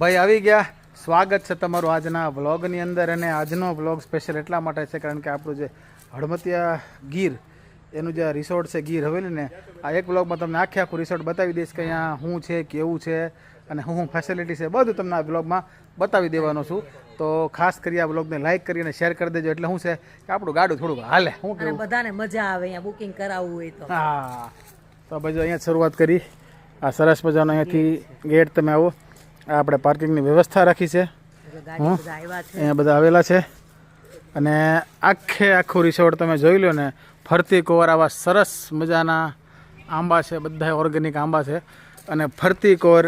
ભાઈ આવી ગયા. સ્વાગત છે તમારું આજના વ્લોગની અંદર અને આજનો વ્લોગ સ્પેશિયલ એટલા માટે છે કારણ કે આપણું જે હળમતિયા ગીર એનું જે રિસોર્ટ છે ગીર હવેલી ને આ એક વ્લોગમાં તમને આખે આખું રિસોર્ટ બતાવી દઈશ કે અહીંયા શું છે કેવું છે અને હું હું ફેસિલિટી છે બધું તમને આ વ્લોગમાં બતાવી દેવાનો છું. તો ખાસ કરી આ વ્લોગને લાઇક કરી અને શેર કરી દેજો. એટલે શું છે કે આપણું ગાડું થોડુંક હાલે. શું કે બધાને મજા આવે અહીંયા બુકિંગ કરાવવું હોય તો. હા. તો ભાઈ અહીંયા શરૂઆત કરી. આ સરસ મજાનો અહીંયાથી ગેટ તમે આવો. આપણે પાર્કિંગની વ્યવસ્થા રાખી છે. અહીંયા બધા આવેલા છે. અને આખે આખું રિસોર્ટ તમે જોઈ લો ને ફરતી કોર આવા સરસ મજાના આંબા છે બધા ઓર્ગેનિક આંબા છે. અને ફરતી કોર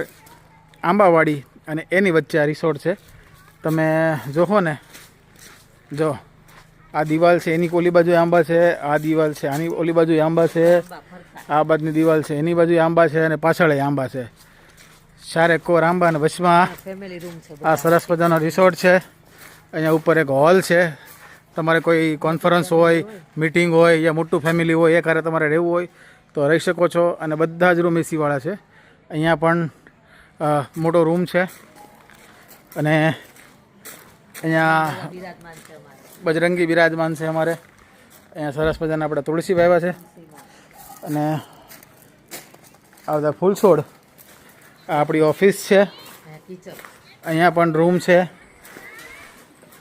આંબાવાડી અને એની વચ્ચે આ રિસોર્ટ છે. તમે જોહો ને જો આ દિવાલ છે એની ઓલી બાજુ આંબા છે આ દિવાલ છે આની ઓલી બાજુ આંબા છે આ બાજુની દિવાલ છે એની બાજુ આંબા છે અને પાછળ આંબા છે. ચારે કોર આંબા અને વચમાં આ સરસ મજાનો રિસોર્ટ છે. અહીંયા ઉપર એક હોલ છે. તમારે કોઈ કોન્ફરન્સ હોય મીટિંગ હોય યા મોટું ફેમિલી હોય એ કારે તમારે રહેવું હોય તો રહી શકો છો. અને બધા જ રૂમ એસીવાળા છે. અહીંયા પણ મોટો રૂમ છે. અને અહીંયા બજરંગી બિરાજમાન છે અમારે. અહીંયા સરસ મજાના આપણે તુલસી વાવ્યા છે. અને આ બધા ફૂલ છોડ આપણી ઓફિસ છે. અહીંયા પણ રૂમ છે.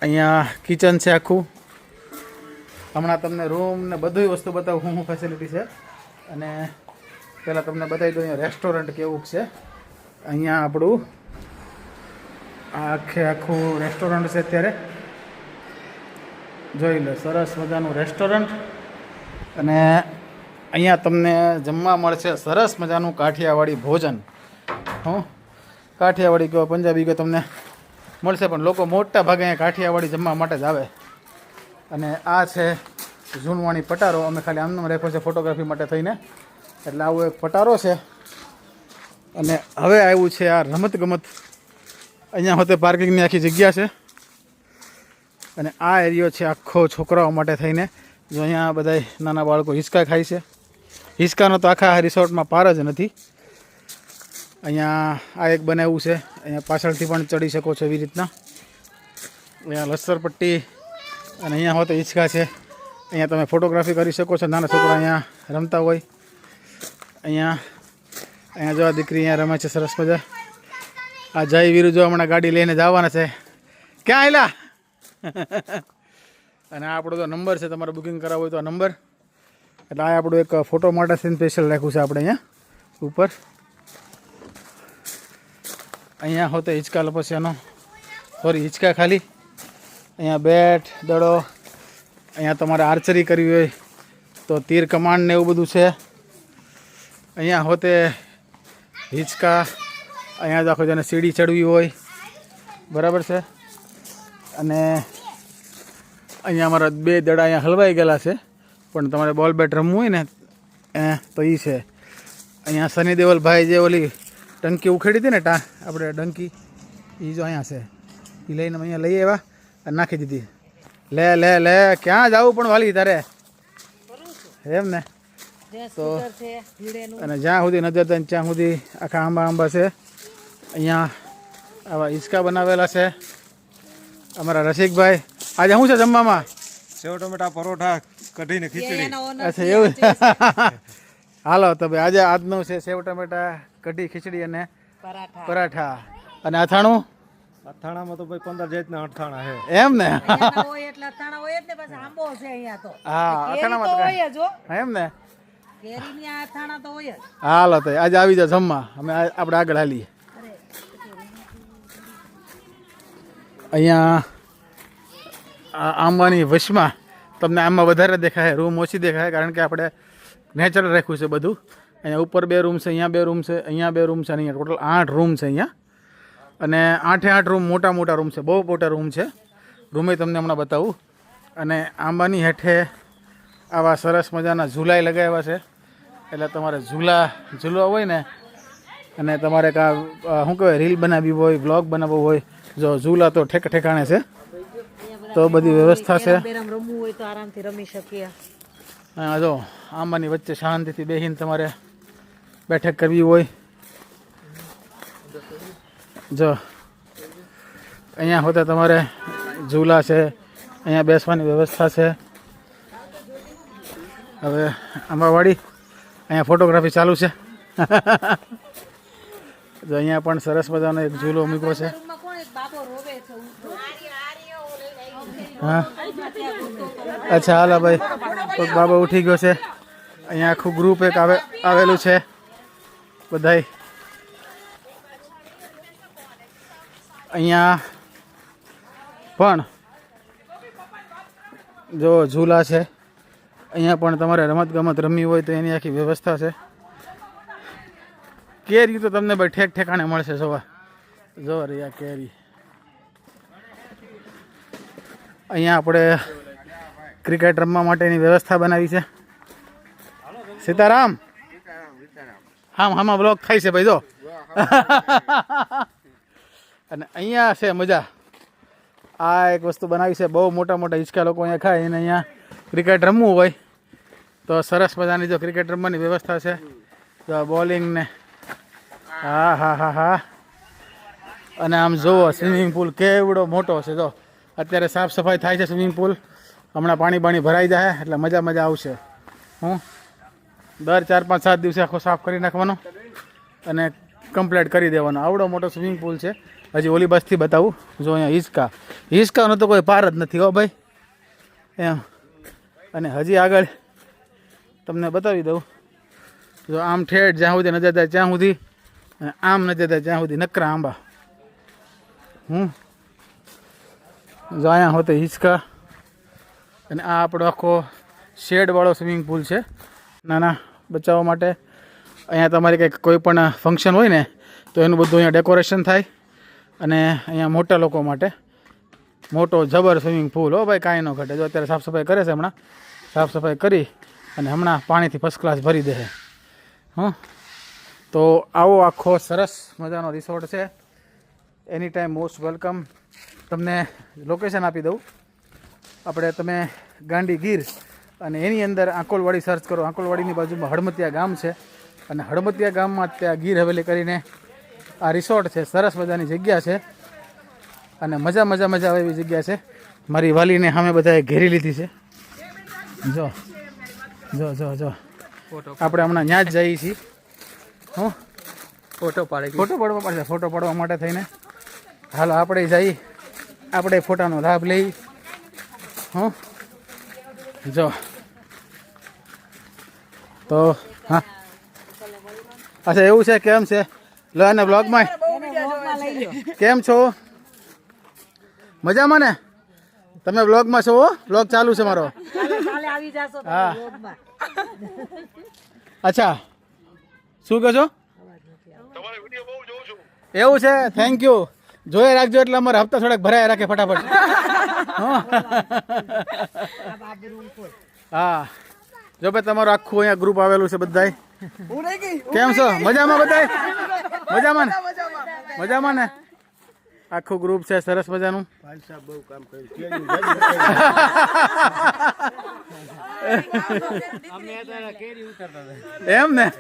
અહીંયા કિચન છે આખું. હમણાં તમને રૂમ ને બધી વસ્તુ બતાવું શું ફેસિલિટી છે. અને પહેલાં તમને બતાવી દઉં અહીંયા રેસ્ટોરન્ટ કેવું છે. અહીંયા આપણું આખે આખું રેસ્ટોરન્ટ છે અત્યારે. જોઈ લો સરસ મજાનું રેસ્ટોરન્ટ અને અહીંયા તમને જમવા મળશે સરસ મજાનું કાઠિયાવાડી ભોજન. હું. કાઠિયાવાડી કહો, પંજાબી કહો, તમને મળશે પણ લોકો મોટા ભાગે અહીંયા કાઠિયાવાડી જમવા માટે જ આવે. અને આ છે ઝૂનવાણી પટારો. અમે ખાલી આમનો રેફર છે ફોટોગ્રાફી માટે થઈને. એટલે આવો એક પટારો છે. અને હવે આવ્યું છે આ રમતગમત. અહીંયા હોતે પાર્કિંગની આખી જગ્યા છે. અને આ એરિયો છે આખો છોકરાઓ માટે થઈને, જો અહીંયા બધા નાના બાળકો હિંચકા ખાય છે. હિંચકાનો તો આખા રિસોર્ટમાં પાર જ નથી. અહીંયા આ એક બનાવ્યું છે. અહીંયા પાછળથી પણ ચડી શકો છો એવી રીતના. અહીંયા લસ્સર પટ્ટી અને અહીંયા હોતે હિંચકા છે. અહીંયા તમે ફોટોગ્રાફી કરી શકો છો. નાના છોકરા અહીંયા રમતા હોય. અહીંયા અહીંયા જો દીકરી અહીંયા રમે છે સરસ મજા. આ જય વીરુ જો હમણાં ગાડી લઈને જવાના છે. ક્યાં આવેલા અને આ આપણો તો નંબર છે. તમારે બુકિંગ કરાવવું હોય તો આ નંબર. એટલે આ આપણું એક ફોટો માટે સ્પેશિયલ રાખ્યું છે આપણે અહીંયા. ઉપર. અહીંયા હોતે હિંચકા લપસ્યાનો સોરી હિંચકા ખાલી. અહીંયા બેટ, દડો, અહીંયા તમારે આર્ચરી કરવી હોય તો તીર કમાન્ડ ને એવું બધું છે. અહીંયા હોતે હિંચકા, અહીંયા જ આખો જેને સીડી ચડવી હોય. બરાબર છે? અને અહીંયા અમારા બે દડા અહીંયા હલવાઈ ગયેલા છે. પણ તમારે બોલ બેટ રમવું હોય ને તો એ છે. અહીંયા સની દેવલભાઈ જે ઓલી ટંકી ઉખેડી હતી ને ટા આપણે ડંકી એ જો અહીંયા છે. એ લઈને અમે અહીંયા લઈ આવ્યા અને નાખી દીધી. લે લે લે ક્યાં જવું પણ વાલી તારે? એમ ને? ભીડેનું. અને જ્યાં સુધી નજર થાય ત્યાં સુધી આખા આંબા આંબા છે. અહીંયા આવા હિંચકા બનાવેલા છે. અમારા રસિકભાઈ. આજે શું છે જમવામાં? સેવ ટમેટા પરોઠા કઢીને ખીચડી. અચ્છા એવું? હાલો તો ભાઈ આજે આજનું છે સેવ ટમેટા કઢી ખીચડી અને પરાઠા. અને અથાણું? અથાણામાં તો ભાઈ પંદર જાતના અથાણા છે. એમ ને? હોય એટલે અથાણા હોય જ ને પછી આંબો છે અહીંયા તો. હા અથાણામાં તો તો હોય જ હો. એમ ને? કેરીની અથાણા તો હોય જ. હાલો તો આજે આવી જાવ જમવા. અમે આપણે આગળ હાલીએ. અહીંયા આ આંબાની વશમાં તમને આમાં વધારે દેખાય રૂમ ઓછી દેખાય કારણ કે આપણે નેચરલ રાખ્યું છે બધું. અહીંયા ઉપર બે રૂમ છે, અહીંયા બે રૂમ છે, અહીંયા બે રૂમ છે અને અહીંયા ટોટલ આઠ રૂમ છે અહીંયા. અને આઠે આઠ રૂમ મોટા મોટા રૂમ છે, બહુ મોટા રૂમ છે. રૂમે તમને હમણાં બતાવું. અને આંબાની હેઠે આવા સરસ મજાના ઝૂલાય લગાવ્યા છે. એટલે તમારે ઝૂલા, ઝૂલવા હોય ને, અને તમારે કાં શું કહેવાય, રીલ બનાવવી હોય બ્લોગ બનાવવો હોય, જો ઝૂલા તો ઠેક ઠેકાણે છે. તો બધી વ્યવસ્થા છે. રમવું હોય તો આરામથી રમી શકીએ. અહીંયા જો આંબાની વચ્ચે શાંતિથી બેસીને તમારે બેઠક કરવી હોય. જો અહીંયા હોતા તમારે ઝૂલા છે, અહીંયા બેસવાની વ્યવસ્થા છે. હવે આંબાવાડી, અહીંયા ફોટોગ્રાફી ચાલુ છે. જો અહીંયા પણ સરસ મજાનો એક ઝૂલો મૂક્યો છે રૂમમાં કોણ એક બાબો રોવે છે ઊંધો. હા. અચ્છા, હાલા ભાઈ. બાબા ઉઠી ગયો છે. અહીંયા આખું ગ્રુપ એક આવે આવેલું છે. બધાય. અહીંયા પણ જો ઝૂલા છે. અહીંયા પણ તમારે રમત ગમત રમવી હોય તો એની આખી વ્યવસ્થા છે. કેરી તો તમને ભાઈ ઠેક ઠેકાણે મળશે, જોવા. જો રહ્યા કેરી. અહીંયા આપણે ક્રિકેટ રમવા માટેની વ્યવસ્થા બનાવી છે. સીતારામ? હામ હામાં બ્લોક થાય છે ભાઈ, જો. અને અહીંયા છે મજા. આ એક વસ્તુ બનાવી છે, બહુ મોટા મોટા હિંચકા લોકો અહીંયા ખાય અને અહીંયા ક્રિકેટ રમવું હોય તો સરસ મજાની જો ક્રિકેટ રમવાની વ્યવસ્થા છે. જો બોલિંગને હા હા હા હા. અને આમ જુઓ સ્વિમિંગ પુલ કેવડો મોટો છે, જો. અત્યારે સાફ સફાઈ થાય છે સ્વિમિંગ પુલ. હમણાં પાણી પાણી ભરાઈ જાય, એટલે મજા મજા આવશે. હું દર ચાર પાંચ સાત દિવસે આખો સાફ કરી નાખવાનો અને કમ્પ્લીટ કરી દેવાનો. આવડો મોટો સ્વિમિંગ પુલ છે. હજી ઓલી બસથી બતાવું. જો અહીંયા હિંચકા. હિંચકાનો તો કોઈ પાર જ નથી હો ભાઈ. એમ. અને હજી આગળ તમને બતાવી દઉં. જો આમ ઠેઠ જ્યાં સુધી નજર થાય ત્યાં સુધી અને આમ નજર થાય ત્યાં સુધી નકરા આંબા. હું જો અહીંયા હોતે હિંચકા. અને આ આપણો આખો શેડવાળો સ્વિમિંગ પુલ છે. નાના બચ્ચાઓ માટે અહીંયા તમારે કંઈક કોઈ પણ ફંક્શન હોય ને, તો એનું બધું અહીંયા ડેકોરેશન થાય. અને અહીંયા મોટા લોકો માટે મોટો જબર સ્વિમિંગ પુલ. હો ભાઈ, કાંઈ ન ઘટે. જો અત્યારે સાફ સફાઈ કરે છે હમણાં. સાફ સફાઈ કરી અને હમણાં પાણીથી ફર્સ્ટ ક્લાસ ભરી દે છે. હં. તો આવો આખો સરસ મજાનો રિસોર્ટ છે. એની ટાઈમ મોસ્ટ વેલકમ તમને લોકેશન આપી દઉં. આપણે તમે ગાંડી ગીર અને એની અંદર આંકોલવાડી સર્ચ કરો. આંકોલવાડીની બાજુમાં હળમતિયા ગામ છે. અને હળમતિયા ગામમાં ત્યાં ગીર હવેલી કરીને આ રિસોર્ટ છે. સરસ મજાની જગ્યા છે. અને મજા મજા મજા આવે એવી જગ્યા છે. મારી વાલીને સામે બધાએ ઘેરી લીધી છે. જો જો જો જો. આપણે હમણાં ત્યાં જ જઈએ છીએ. હું? ફોટો પાડી. ફોટો પાડવા પડશે. ફોટો પાડવા માટે થઈને. હાલો આપણે જઈ આપણે ફોટાનો લાભ લઈ. હો. જો. તો હા. અચ્છા એવું છે કેમ છે? લો અને બ્લોગમાં કેમ છો? મજામાં ને? તમે બ્લોગમાં છો હો? બ્લોગ ચાલુ છે મારો. હા. અચ્છા. શું કહો છો? એવું છે થેન્ક યુ જોઈ રાખજો એટલે અમારા હપ્તા થોડાક ભરાય રાખે ફટાફટ. હા. જો ભાઈ તમારું આખું અહીંયા ગ્રુપ આવેલું છે બધાય. કેમ છો? મજામાં બધાય? મજામાં ને? મજામાં ને? આખું ગ્રુપ છે સરસ મજાનું. એમ ને?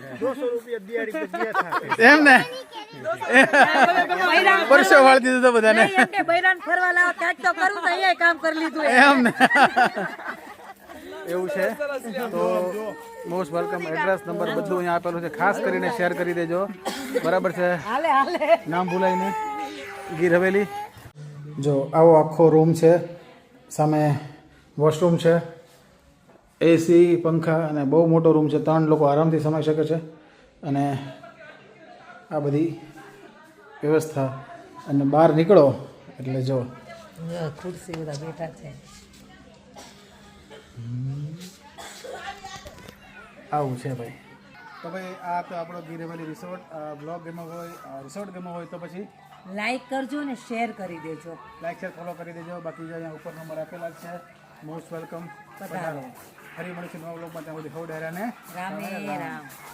એમ ને? પરસો વાળી દીધું તો બધાને. બૈરાને ફરવા લાવો ક્યાંક તો કરું તો અહીંયા કામ કરી લીધું એમ. ને? એવું છે? તો મોસ્ટ વેલકમ એડ્રેસ નંબર બધું અહીંયા આપેલું છે. ખાસ કરીને શેર કરી દેજો. બરાબર છે? હાલે હાલે. નામ ભૂલાય નહીં. ગીર હવેલી જો આવો આખો રૂમ છે સામે વોશરૂમ છે એસી પંખા અને બહુ મોટો રૂમ છે. ત્રણ લોકો આરામથી સમાઈ શકે છે અને આ બધી વ્યવસ્થા. અને બહાર નીકળો એટલે જો. ખુરશી બધા બેઠા છે. આવું છે ભાઈ. તો ભાઈ આ તો આપણો ગીર હવેલી રિસોર્ટ બ્લોગ ગેમો હોય રિસોર્ટ ગેમો હોય તો પછી લાઈક કરજો ને શેર કરી દેજો. લાઈક શેર ફોલો કરી દેજો. બાકી જે અહીંયા ઉપર નંબર આપેલા છે મોસ્ટ વેલકમ પધારો. ફરી મળીશું નવા બ્લોગમાં ત્યાં સુધી ખવડાવ્યા ડેરાને. રામે. રામ.